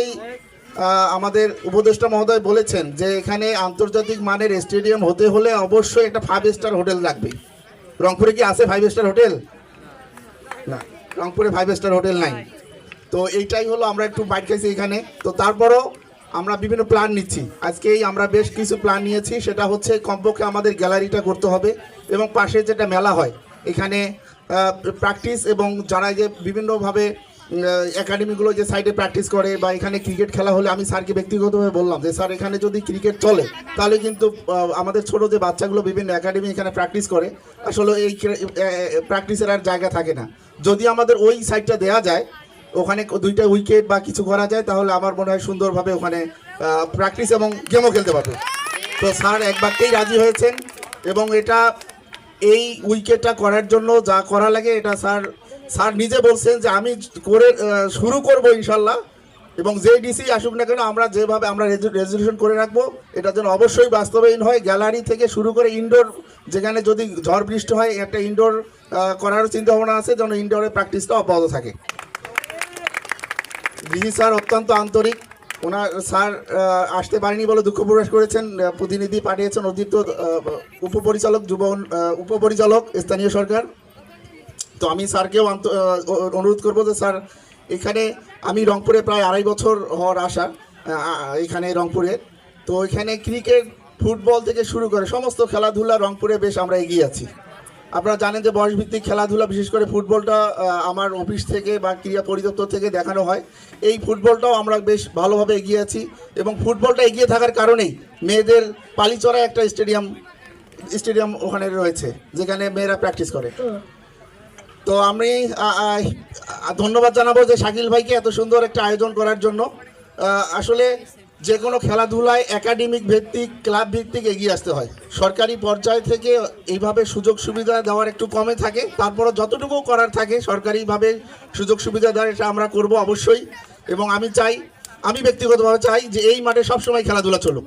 শুরুতেই আমাদের উপদেষ্টা মহোদয় বলেছেন যে এখানে আন্তর্জাতিক মানের স্টেডিয়াম হতে হলে অবশ্যই একটা ফাইভ স্টার হোটেল লাগবে। রংপুরে কি আছে ফাইভ স্টার হোটেল? না, রংপুরে ফাইভ স্টার হোটেল নাই। তো এইটাই হলো, আমরা একটু বাইট খাইছি এখানে। তো তারপরও আমরা বিভিন্ন প্ল্যান নিচ্ছি। আজকেই আমরা বেশ কিছু প্ল্যান নিয়েছি, সেটা হচ্ছে কমপক্ষে আমাদের গ্যালারিটা করতে হবে এবং পাশে যেটা মেলা হয়, এখানে প্র্যাকটিস এবং যারা যে বিভিন্নভাবে একাডেমিগুলো যে সাইডে প্র্যাকটিস করে বা এখানে ক্রিকেট খেলা হলে আমি স্যারকে ব্যক্তিগতভাবে বললাম যে, স্যার, এখানে যদি ক্রিকেট চলে, তাহলে কিন্তু আমাদের ছোট যে বাচ্চাগুলো বিভিন্ন একাডেমি এখানে প্র্যাকটিস করে, আসলে এই প্র্যাকটিসের আর জায়গা থাকে না। যদি আমাদের ওই সাইডটা দেওয়া যায়, ওখানে দুইটা উইকেট বা কিছু করা যায়, তাহলে আমার মনে হয় সুন্দরভাবে ওখানে প্র্যাকটিস এবং গেমও খেলতে পারবে। তো স্যার এক বাক্যেই রাজি হয়েছেন এবং এটা, এই উইকেটটা করার জন্য যা করা লাগে, এটা স্যার স্যার নিজে বলছেন যে আমি করে শুরু করব ইনশাল্লাহ। এবং যে ডিসি আসুক না কেন, আমরা যেভাবে আমরা রেজলিউশন করে রাখব এটা যেন অবশ্যই বাস্তবায়ন হয়। গ্যালারি থেকে শুরু করে ইনডোর যেখানে যদি ঝড় বৃষ্টি হয়, একটা ইনডোর করারও চিন্তা ভাবনা আছে, যেন ইনডোরের প্র্যাকটিসটা অব্যাহত থাকে। ডিজি স্যার অত্যন্ত আন্তরিক। ওনার স্যার আসতে পারেনি বলে দুঃখ প্রকাশ করেছেন। প্রতিনিধি পাঠিয়েছেন অতিরিক্ত উপপরিচালক, যুব উপপরিচালক, স্থানীয় সরকার। তো আমি স্যারকেও অনুরোধ করব যে স্যার, এখানে আমি রংপুরে প্রায় আড়াই বছর হওয়ার আশা এখানে রংপুরে। তো এখানে ক্রিকেট, ফুটবল থেকে শুরু করে সমস্ত খেলাধুলা রংপুরে বেশ আমরা এগিয়ে আছি। আপনারা জানেন যে বয়সভিত্তিক খেলাধুলা, বিশেষ করে ফুটবলটা আমার অফিস থেকে বা ক্রীড়া পরিদপ্তর থেকে দেখানো হয়। এই ফুটবলটাও আমরা বেশ ভালোভাবে এগিয়ে আছি এবং ফুটবলটা এগিয়ে থাকার কারণেই মেয়েদের পালিচড়া একটা স্টেডিয়াম স্টেডিয়াম ওখানে রয়েছে, যেখানে মেয়েরা প্র্যাকটিস করে। তো আমি ধন্যবাদ জানাব যে শাকিল ভাইকে এত সুন্দর একটা আয়োজন করার জন্য। আসলে যে কোনো খেলাধুলায় একাডেমিক ভিত্তিক ক্লাব ভিত্তিক এগিয়ে আসতে হয়। সরকারি পর্যায় থেকে এইভাবে সুযোগ সুবিধা দেওয়ার একটু কমে থাকে। তারপরে যতটুকু করার থাকে, সরকারিভাবে সুযোগ সুবিধা দেওয়ার এটা আমরা করব অবশ্যই। এবং আমি চাই, আমি ব্যক্তিগতভাবে চাই যে এই মাঠে সবসময় খেলাধুলা চলুক।